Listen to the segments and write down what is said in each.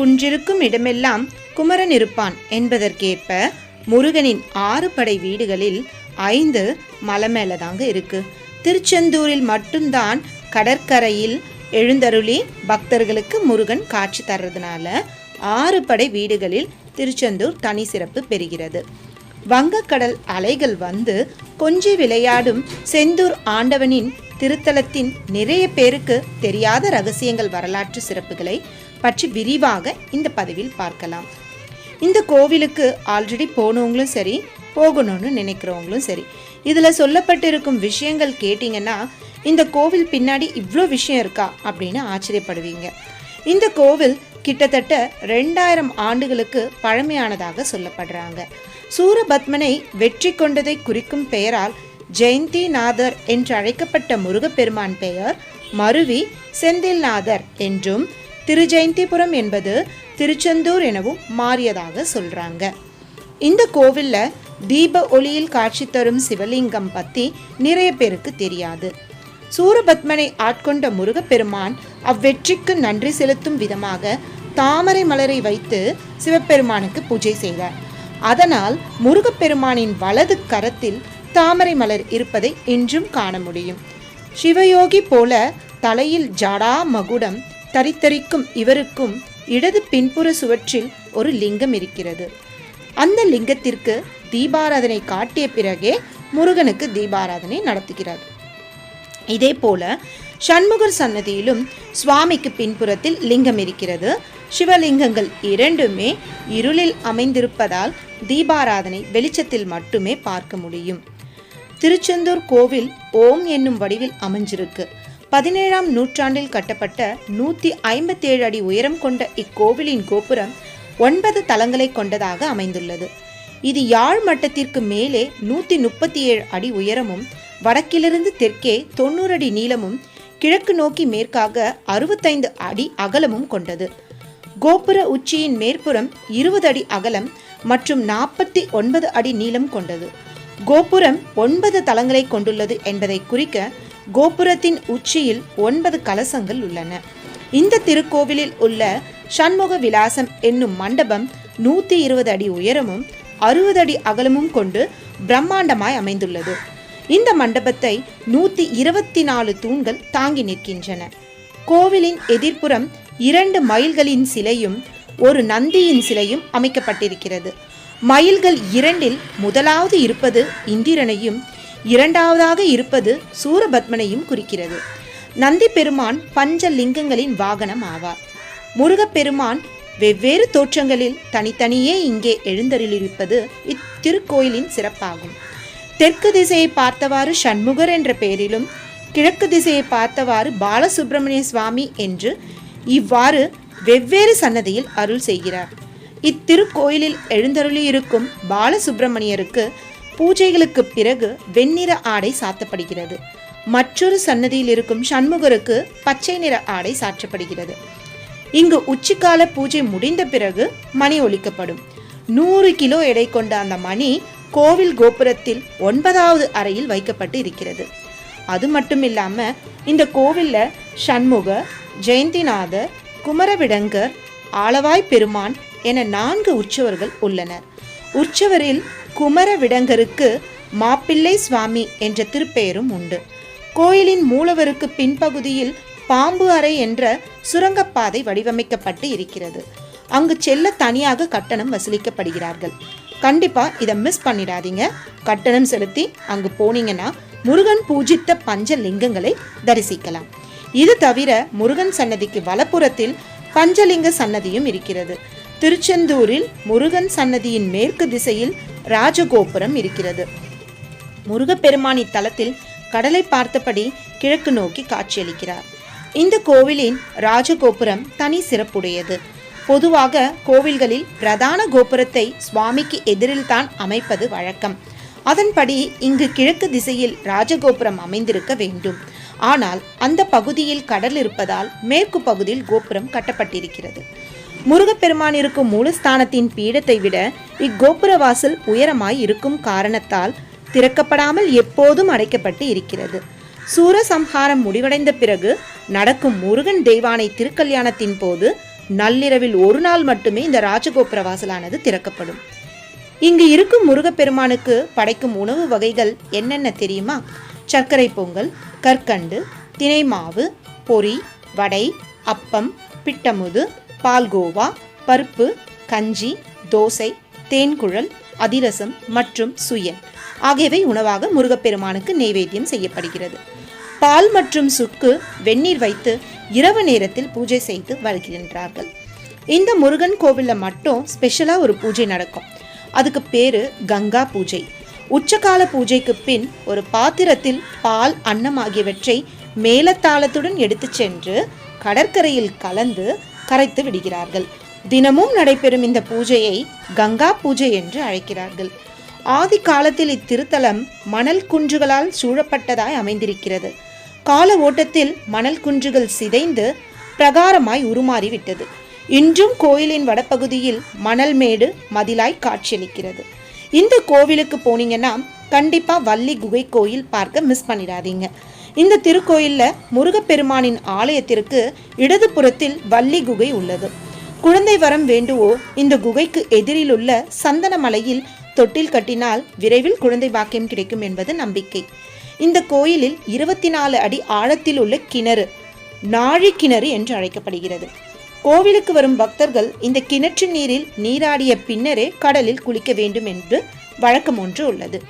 குன்றிருக்கும் இடமெல்லாம் குமரன் இருப்பான் என்பதற்கேற்ப முருகனின் ஆறு படை வீடுகளில் ஐந்து மலை மேலே தாங்க இருக்கு. திருச்செந்தூரில் மட்டும்தான் கடற்கரையில் எழுந்தருளி பக்தர்களுக்கு முருகன் காட்சி தர்றதுனால ஆறு படை வீடுகளில் திருச்செந்தூர் தனி சிறப்பு பெறுகிறது. வங்கக்கடல் அலைகள் வந்து கொஞ்சி விளையாடும் செந்தூர் ஆண்டவனின் திருத்தலத்தின் நிறைய பேருக்கு தெரியாத ரகசியங்கள் வரலாற்று சிறப்புகளை பற்றி விரிவாக இந்த பதிவில் பார்க்கலாம். இந்த கோவிலுக்கு ஆல்ரெடி போனவங்களும் சரி போகணும்னு நினைக்கிறவங்களும் சரி இதில் சொல்லப்பட்டிருக்கும் விஷயங்கள் கேட்டிங்கன்னா இந்த கோவில் பின்னாடி இவ்வளோ விஷயம் இருக்கா அப்படின்னு ஆச்சரியப்படுவீங்க. இந்த கோவில் கிட்டத்தட்ட ரெண்டாயிரம் ஆண்டுகளுக்கு பழமையானதாக சொல்லப்படுறாங்க. சூரபத்மனை வெற்றி கொண்டதை குறிக்கும் பெயரால் ஜெயந்திநாதர் என்று அழைக்கப்பட்ட முருகப்பெருமான் பெயர் மருவி செந்தில்நாதர் என்றும் திருஜெயந்திபுரம் என்பது திருச்செந்தூர் எனவும் மாறியதாக சொல்றாங்க. இந்த கோவில்ல தீப ஒளியில் காட்சி தரும் சிவலிங்கம் பத்தி நிறைய பேருக்கு தெரியாது. சூரபத்மனை ஆட்கொண்ட முருகப்பெருமான் அவ்வெற்றிக்கு நன்றி செலுத்தும் விதமாக தாமரை மலரை வைத்து சிவபெருமானுக்கு பூஜை செய்தார் அதனால் முருகப்பெருமானின் வலது கரத்தில் தாமரை மலர் இருப்பதை இன்றும் காண முடியும். சிவயோகி போல தலையில் ஜடா மகுடம் தரித்தரிக்கும் இவருக்கும் இடது பின்புற சுவற்றில் ஒரு லிங்கம் இருக்கிறது. அந்த லிங்கத்திற்கு தீபாராதனை காட்டிய பிறகே முருகனுக்கு தீபாராதனை நடத்துகிறார். இதே போல சண்முகர் சன்னதியிலும் சுவாமிக்கு பின்புறத்தில் லிங்கம் இருக்கிறது. சிவலிங்கங்கள் இரண்டுமே இருளில் அமைந்திருப்பதால் தீபாராதனை வெளிச்சத்தில் மட்டுமே பார்க்க முடியும். திருச்செந்தூர் கோவில் ஓம் என்னும் வடிவில் அமைஞ்சிருக்கு. பதினேழாம் நூற்றாண்டில் கட்டப்பட்ட நூற்றி ஐம்பத்தேழு அடி உயரம் கொண்ட இக்கோவிலின் கோபுரம் ஒன்பது தலங்களை கொண்டதாக அமைந்துள்ளது. இது யாழ் மட்டத்திற்கு மேலே நூற்றி முப்பத்தி ஏழு அடி உயரமும் வடக்கிலிருந்து தெற்கே தொண்ணூறு அடி நீளமும் கிழக்கு நோக்கி மேற்காக அறுபத்தைந்து அடி அகலமும் கொண்டது. கோபுர உச்சியின் மேற்புறம் இருபது அடி அகலம் மற்றும் நாற்பத்தி ஒன்பது அடி நீளம் கொண்டது. கோபுரம் ஒன்பது தளங்களை கொண்டுள்ளது என்பதை குறிக்க கோபுரத்தின் உச்சியில் ஒன்பது கலசங்கள் உள்ளன. இந்த திருக்கோவிலில் உள்ள சண்முக விலாசம் என்னும் மண்டபம் நூற்றி இருபது அடி உயரமும் அறுபது அடி அகலமும் கொண்டு பிரம்மாண்டமாய் அமைந்துள்ளது. இந்த மண்டபத்தை நூற்றி இருபத்தி நாலு தூண்கள் தாங்கி நிற்கின்றன. கோவிலின் எதிர்ப்புறம் இரண்டு மயில்களின் சிலையும் ஒரு நந்தியின் சிலையும் அமைக்கப்பட்டிருக்கிறது. மயில்கள் இரண்டில் முதலாவது இருப்பது இந்திரனையும் இரண்டாவதாக இருப்பது சூரபத்மனையும் குறிக்கிறது. நந்தி பெருமான் பஞ்ச லிங்கங்களின் வாகனம் ஆவார். முருகப்பெருமான் வெவ்வேறு தோற்றங்களில் தனித்தனியே இங்கே எழுந்தருளிருப்பது இத்திருக்கோயிலின் சிறப்பாகும். தெற்கு திசையை பார்த்தவாறு சண்முகர் என்ற பெயரிலும் கிழக்கு திசையை பார்த்தவாறு பாலசுப்பிரமணிய சுவாமி என்று இவ்வாறு வெவ்வேறு சன்னதியில் அருள் செய்கிறார். இத்திருக்கோயிலில் எழுந்தருளியிருக்கும் பாலசுப்பிரமணியருக்கு பூஜைகளுக்கு பிறகு வெண்ணிற ஆடை சாத்தப்படுகிறது. மற்றொரு சன்னதியில் இருக்கும் சண்முகருக்கு பச்சை நிற ஆடை சாற்றப்படுகிறது. இங்கு உச்சிக்கால பூஜை முடிந்த பிறகு மணி ஒலிக்கப்படும். நூறு கிலோ எடை கொண்ட அந்த மணி கோவில் கோபுரத்தில் ஒன்பதாவது அறையில் வைக்கப்பட்டு இருக்கிறது. அது மட்டும் இல்லாம இந்த கோவில்ல சண்முக ஜெயந்திநாதர் குமரவிடங்கர் ஆளவாய் பெருமான் என நான்கு உற்சவர்கள் உள்ளனர். உற்சவரில் குமரவிடங்கருக்கு மாப்பிள்ளை சுவாமி என்ற திருப்பெயரும் உண்டு. கோயிலின் மூலவருக்கு பின்பகுதியில் பாம்பு அறை என்ற சுரங்கப்பாதை வடிவமைக்கப்பட்டு இருக்கிறது. அங்கு செல்ல தனியாக கட்டணம் வசூலிக்கப்படுகிறார்கள். கண்டிப்பா இதை மிஸ் பண்ணிடாதீங்க. கட்டணம் செலுத்தி அங்கு போனீங்கன்னா முருகன் பூஜித்த பஞ்ச லிங்கங்களை தரிசிக்கலாம். இது தவிர முருகன் சன்னதிக்கு வலப்புறத்தில் பஞ்சலிங்க சன்னதியும் இருக்கிறது. திருச்செந்தூரில் முருகன் சன்னதியின் மேற்கு திசையில் ராஜகோபுரம் இருக்கிறது. முருகப்பெருமான் இத்தலத்தில் கடலை பார்த்தபடி கிழக்கு நோக்கி காட்சியளிக்கிறார். இந்த கோவிலின் ராஜகோபுரம் தனி சிறப்புடையது. பொதுவாக கோவில்களில் பிரதான கோபுரத்தை சுவாமிக்கு எதிரில்தான் அமைப்பது வழக்கம். அதன்படி இங்கு கிழக்கு திசையில் ராஜகோபுரம் அமைந்திருக்க வேண்டும். ஆனால் அந்த பகுதியில் கடல் இருப்பதால் மேற்கு பகுதியில் கோபுரம் கட்டப்பட்டிருக்கிறது. முருகப்பெருமான் இருக்கும் மூலஸ்தானத்தின் பீடத்தை விட இக்கோபுர வாசல் உயரமாய் இருக்கும் காரணத்தால் திறக்கப்படாமல் எப்போதும் அடைக்கப்பட்டு இருக்கிறது. சூரசம்ஹாரம் முடிவடைந்த பிறகு நடக்கும் முருகன் தெய்வானை திருக்கல்யாணத்தின் போது நள்ளிரவில் ஒரு நாள் மட்டுமே இந்த ராஜகோபுர வாசலானது திறக்கப்படும். இங்கு இருக்கும் முருகப்பெருமானுக்கு படைக்கும் உணவு வகைகள் என்னென்ன தெரியுமா? சர்க்கரை பொங்கல் கற்கண்டு தினை மாவு பொரி வடை அப்பம் பிட்டமுது பால்கோவா பருப்பு கஞ்சி தோசை தேன்குழல் அதிரசம் மற்றும் சுயன். ஆகியவை உணவாக முருகப்பெருமானுக்கு நெய்வேத்தியம் செய்யப்படுகிறது. பால் மற்றும் சுக்கு வெந்நீர் வைத்து இரவு நேரத்தில் பூஜை செய்து வருகின்றார்கள். இந்த முருகன் கோவிலில் மட்டும் ஸ்பெஷலாக ஒரு பூஜை நடக்கும். அதுக்கு பேரு கங்கா பூஜை. உச்சகால பூஜைக்கு பின் ஒரு பாத்திரத்தில் பால் அன்னம் ஆகியவற்றை மேலத்தாளத்துடன் எடுத்துச் சென்று கடற்கரையில் கலந்து கரைத்து விடுகிறார்கள். தினமும் நடைபெறும் இந்த பூஜையை கங்கா பூஜை என்று அழைக்கிறார்கள். ஆதி காலத்தில் இத்திருத்தலம் மணல் குன்றுகளால் சூழப்பட்டதாய் அமைந்திருக்கிறது. கால ஓட்டத்தில் மணல் குன்றுகள் சிதைந்து பிரகாரமாய் உருமாறிவிட்டது. இன்றும் கோயிலின் வடபகுதியில் மணல் மேடு மதிலாய் காட்சியளிக்கிறது. இந்த கோவிலுக்கு போனீங்கன்னா கண்டிப்பாக வள்ளி குகை கோயில் பார்க்க மிஸ் பண்ணிடாதீங்க. இந்த திருக்கோயில்ல முருகப்பெருமானின் ஆலயத்திற்கு இடதுபுறத்தில் வள்ளி குகை உள்ளது. குழந்தை வரம் வேண்டுவோர் இந்த குகைக்கு எதிரில் உள்ள சந்தன மலையில் தொட்டில் கட்டினால் விரைவில் குழந்தை பாக்கியம் கிடைக்கும் என்பது நம்பிக்கை. இந்த கோயிலில் இருபத்தி நாலு அடி ஆழத்தில் உள்ள கிணறு நாழி கிணறு என்று அழைக்கப்படுகிறது. கோவிலுக்கு வரும் பக்தர்கள் இந்த கிணற்று நீரில் நீராடிய பின்னரே கடலில் குளிக்க வேண்டும் என்று வழக்கம் ஒன்று உள்ளது.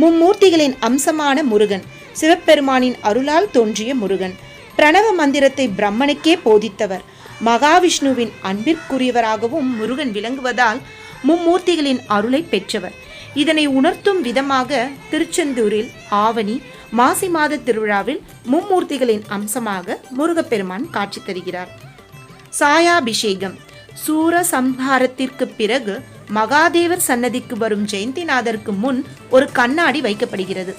மும்மூர்த்திகளின் அம்சமான முருகன் சிவபெருமானின் அருளால் தோன்றிய முருகன். பிரணவ மந்திரத்தை பிரம்மனுக்கே போதித்தவர். மகாவிஷ்ணுவின் அன்பிற்குரியவராகவும் முருகன் விளங்குவதால் மும்மூர்த்திகளின் அருளை பெற்றவர். இதனை உணர்த்தும் விதமாக திருச்செந்தூரில் ஆவணி மாசி மாத திருவிழாவில் மும்மூர்த்திகளின் அம்சமாக முருகப்பெருமான் காட்சி தருகிறார். சாயாபிஷேகம். சூர சம்ஹாரத்திற்கு பிறகு மகாதேவர் சன்னதிக்கு வரும் ஜெயந்திநாதருக்கு முன் ஒரு கண்ணாடி வைக்கப்படுகிறது.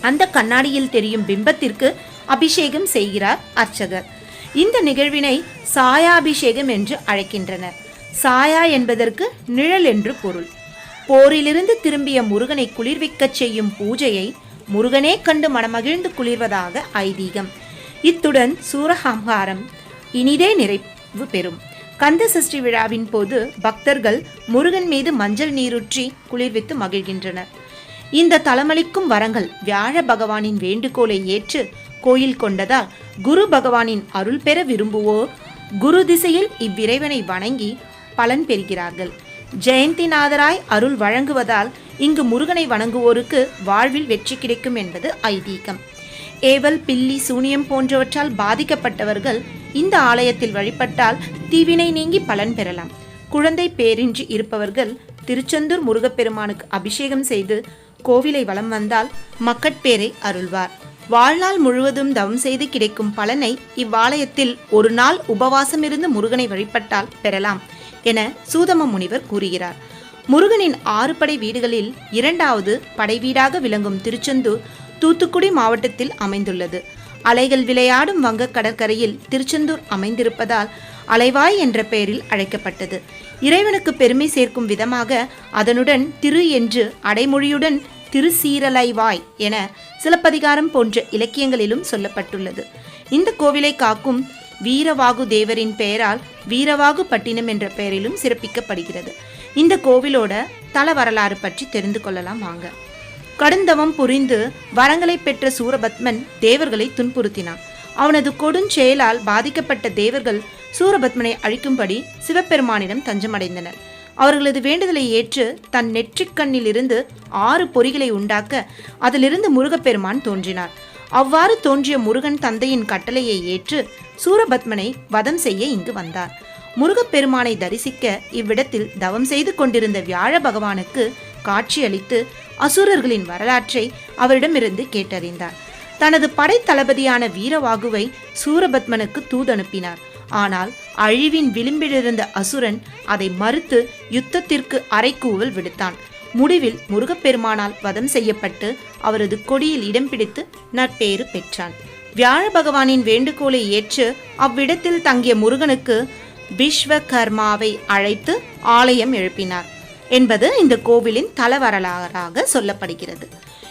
அந்த கண்ணாடியில் தெரியும் பிம்பத்திற்கு அபிஷேகம் செய்கிறார் அர்ச்சகர். இந்த நிகழ்வினை சாயாபிஷேகம் என்று அழைக்கின்றனர். சாயா என்பதற்கு நிழல் என்று பொருள். போரிலிருந்து திரும்பிய முருகனை குளிர்விக்கச் செய்யும் பூஜையை முருகனே கண்டு மனமகிழ்ந்து குளிர்வதாக ஐதீகம். இத்துடன் சூரஹம்ஹாரம் இனிதே நிறைவு பெறும். கந்த சஷ்டி விழாவின் போது பக்தர்கள் முருகன் மீது மஞ்சள் நீருற்றி குளிர்வித்து மகிழ்கின்றனர். இந்த தலமளிக்கும் வரங்கள் வியாழ பகவானின் வேண்டுகோளை ஏற்று கோயில் கொண்டதால் குரு பகவானின் அருள் பெற விரும்புவோர் குரு திசையில் இவ்விறைவனை வணங்கி பலன் பெறுகிறார்கள். ஜெயந்திநாதராய் அருள் வழங்குவதால் இங்கு முருகனை வணங்குவோருக்கு வாழ்வில் வெற்றி கிடைக்கும் என்பது ஐதீகம். ஏவல் பில்லி சூனியம் போன்றவற்றால் பாதிக்கப்பட்டவர்கள் இந்த ஆலயத்தில் வழிபட்டால் தீவினை நீங்கி பலன் பெறலாம். குழந்தை பேரின்றி இருப்பவர்கள் திருச்செந்தூர் முருகப்பெருமானுக்கு அபிஷேகம் செய்து கோவிலை வலம் வந்தால் மக்கட்பேரை அருள்வார். வாழ்நாள் முழுவதும் தவம் செய்து கிடைக்கும் பலனை இவ்வாலயத்தில் ஒரு நாள் உபவாசம் இருந்து முருகனை வழிபட்டால் பெறலாம் என சூதம முனிவர் கூறுகிறார். முருகனின் ஆறு படை வீடுகளில் இரண்டாவது படை வீடாக விளங்கும் திருச்செந்தூர் தூத்துக்குடி மாவட்டத்தில் அமைந்துள்ளது. அலைகள் விளையாடும் வங்க கடற்கரையில் திருச்செந்தூர் அமைந்திருப்பதால் அலைவாய் என்ற பெயரில் அழைக்கப்பட்டது. இறைவனுக்கு பெருமை சேர்க்கும் விதமாக அதனுடன் திரு என்று அடைமொழியுடன் திருசீரலைவாய் என சிலப்பதிகாரம் போன்ற இலக்கியங்களிலும் சொல்லப்பட்டுள்ளது. இந்த கோவிலை காக்கும் வீரவாகு தேவரின் பெயரால் வீரவாகு பட்டினம் என்ற பெயரிலும் சிறப்பிக்கப்படுகிறது. இந்த கோவிலோட தல வரலாறு பற்றி தெரிந்து கொள்ளலாம் வாங்க. கடுந்தவம் புரிந்து வரங்களை பெற்ற சூரபத்மன் தேவர்களை துன்புறுத்தினான். அவனது கொடுஞ்செயலால் பாதிக்கப்பட்ட தேவர்கள் சூரபத்மனை அழிக்கும்படி சிவபெருமானிடம் தஞ்சமடைந்தனர். அவர்களது வேண்டுதலை ஏற்று தன் நெற்றிக்கண்ணில் இருந்து ஆறு பொறிகளை உண்டாக்க அதிலிருந்து முருகப்பெருமான் தோன்றினார். அவ்வாறு தோன்றிய முருகன் தந்தையின் கட்டளையை ஏற்று சூரபத்மனை வதம் செய்ய இங்கு வந்தார். முருகப்பெருமானை தரிசிக்க இவ்விடத்தில் தவம் செய்து கொண்டிருந்த வியாழ பகவானுக்கு காட்சியளித்து அசுரர்களின் வரலாற்றை அவரிடமிருந்து கேட்டறிந்தார். தனது படைத்தளபதியான வீரவாகுவை சூரபத்மனுக்கு தூதனுப்பினார். ஆனால் அழிவின் விளிம்பிலிருந்த அசுரன் அதை மறுத்து யுத்தத்திற்கு அரைக்கூவல் விடுத்தான். முடிவில் முருகப்பெருமானால் வதம் செய்யப்பட்டு அவரது கொடியில் இடம் பிடித்து நற்பேறு பெற்றான். வியாழ பகவானின் வேண்டுகோளை ஏற்று அவ்விடத்தில் தங்கிய முருகனுக்கு விஸ்வகர்மாவை அழைத்து ஆலயம் எழுப்பினார் என்பது இந்த கோவிலின் தலவரலாறாக சொல்லப்படுகிறது.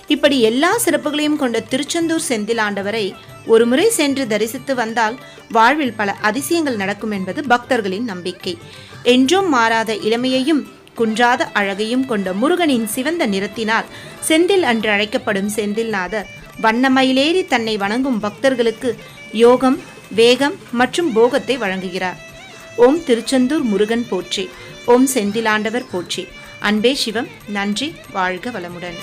இப்படி எல்லா சிறப்புகளையும் கொண்ட திருச்செந்தூர் செந்திலாண்டவரை ஒருமுறை சென்று தரிசித்து வந்தால் வாழ்வில் பல அதிசயங்கள் நடக்கும் என்பது பக்தர்களின் நம்பிக்கை. என்றும் மாறாத இளமையையும் குன்றாத அழகையும் கொண்ட முருகனின் சிவந்த நிறத்தினால் செந்தில் என்று அழைக்கப்படும் செந்தில்நாதர் வண்ணமயிலேறி தன்னை வணங்கும் பக்தர்களுக்கு யோகம் வேகம் மற்றும் போகத்தை வழங்குகிறார். ஓம் திருச்செந்தூர் முருகன் போற்றி ஓம் செந்திலாண்டவர் போற்றி. அன்பே சிவம் நன்றி வாழ்க வளமுடன்.